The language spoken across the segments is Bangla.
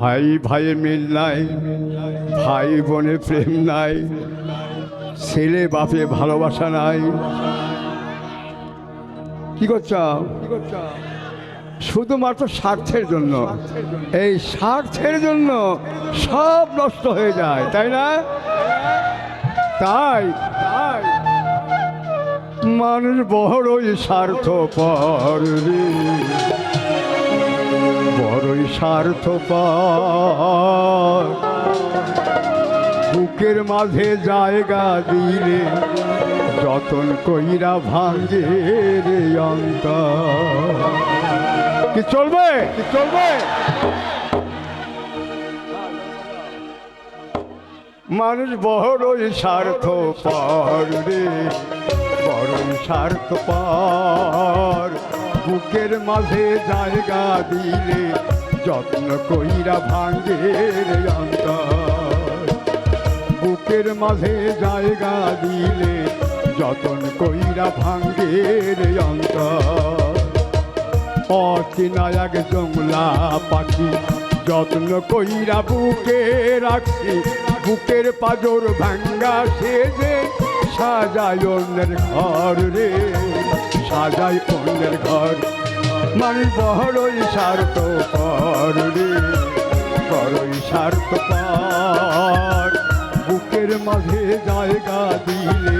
ভাই, ভাইয়ের মিল নাই, ভাই বোনের প্রেম নাই, ছেলে বাপে ভালোবাসা নাই। কি করছ? শুধুমাত্র স্বার্থের জন্য। এই স্বার্থের জন্য সব নষ্ট হয়ে যায়, তাই না? তাই। মানুষ বড়ই স্বার্থ পর স্বার্থপর। বুকের মাঝে জায়গা দিলে যতন কইরা ভাঙে রে অন্তর। কি চলবে? কি চলবে? মানুষ বড়ই স্বার্থপর রে, বড়ই স্বার্থপর। বুকের মাঝে জায়গা দিলে যত্ন কইরা ভাঙ্গে রে অন্তর। বুকের মাঝে জায়গা দিলে যতন কইরা ভাঙ্গে রে অন্তর। অচিনা এক জংলা পাখি যত্ন কইরা বুকে রাখি বুকের পাজর ভাঙ্গা সেজে সাজাই অন্যের ঘর রে। সাজাই অন্যের ঘর মানুষ বড়ই স্বার্থ রে, বড়ই স্বার্থ পর বুকের মাঝে জায়গা দিলে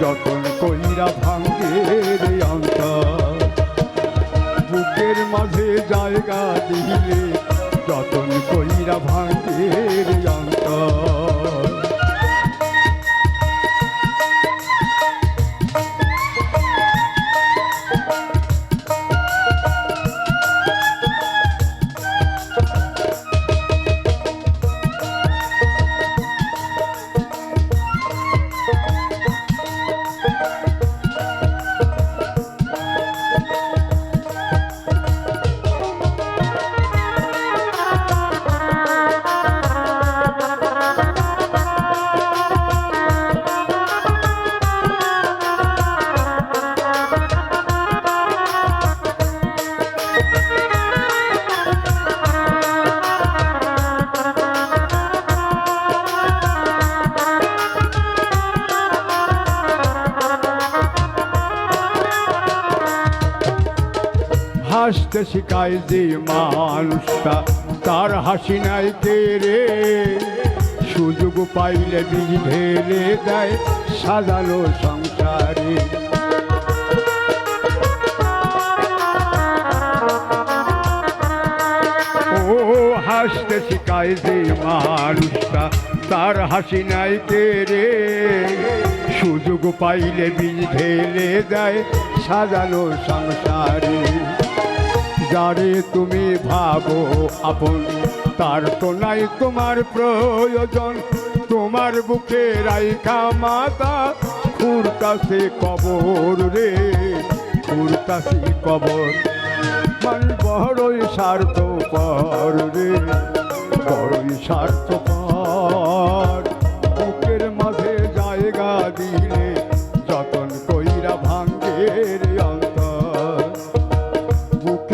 যতন কইরা ভাঙ্গে রে অন্তর। বুকের মাঝে জায়গা দিলে যতন কইরা ভাঙ্গের হাসতে শিখায় যে মানুষটা, তার হাসি নাই রে সুযোগ পাইলে বীজ ঢেলে দেয় সাজানো সংসারে। ও হাসতে শিখায় যে মানুষটা, তার হাসি নাই রে সুযোগ পাইলে বীজ ঢেলে দেয় সাজানো সংসারে। যারে তুমি ভাবো আপন, তার তো নাই তোমার প্রয়োজন। তোমার বুকে রাইখা মাতা কুর্তাসে কবর রে কুর্তাসে কবর। মান বড়ই স্বার্থ পর রে, বড়ই স্বার্থ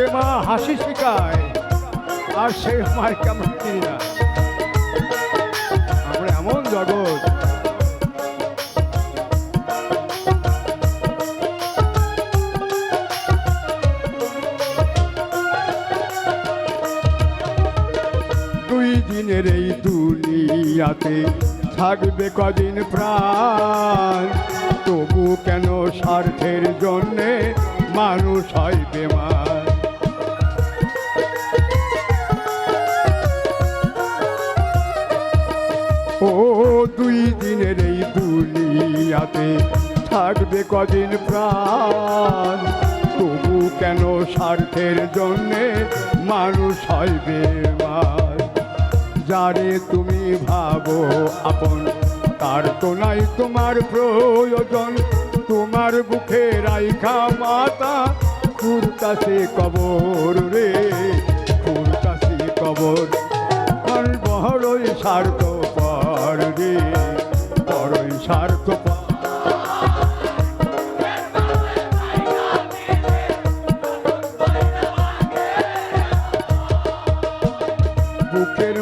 যে মা হাসি শিখায় আর সেই মায়ের কেমন চিনি না আমরা এমন জগৎ। দুই দিনের এই দুনিয়াতে থাকবে কদিন প্রাণ। তবু কেন স্বার্থের জন্যে মানুষ হয় বেমার? ও দুই দিনের এই দুনিয়াতে থাকবে কদিন প্রাণ। তবু কেন স্বার্থের জন্যে মানুষ হয় বেমার? যারে তুমি ভাবো আপন, তার তো নাই তোমার প্রয়োজন। তোমার বুকে রাইখা মাতা খুরতাসে কবর রে খুরতাসে কবর। আর বড়ই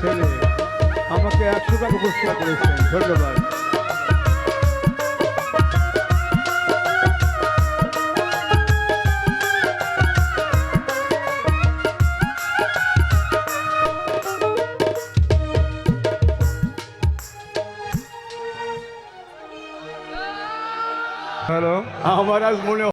ছেলে। আমাকে একশো টাকা পুরস্কার করেছেন। ধন্যবাদ। হ্যালো। আমার আজ মনে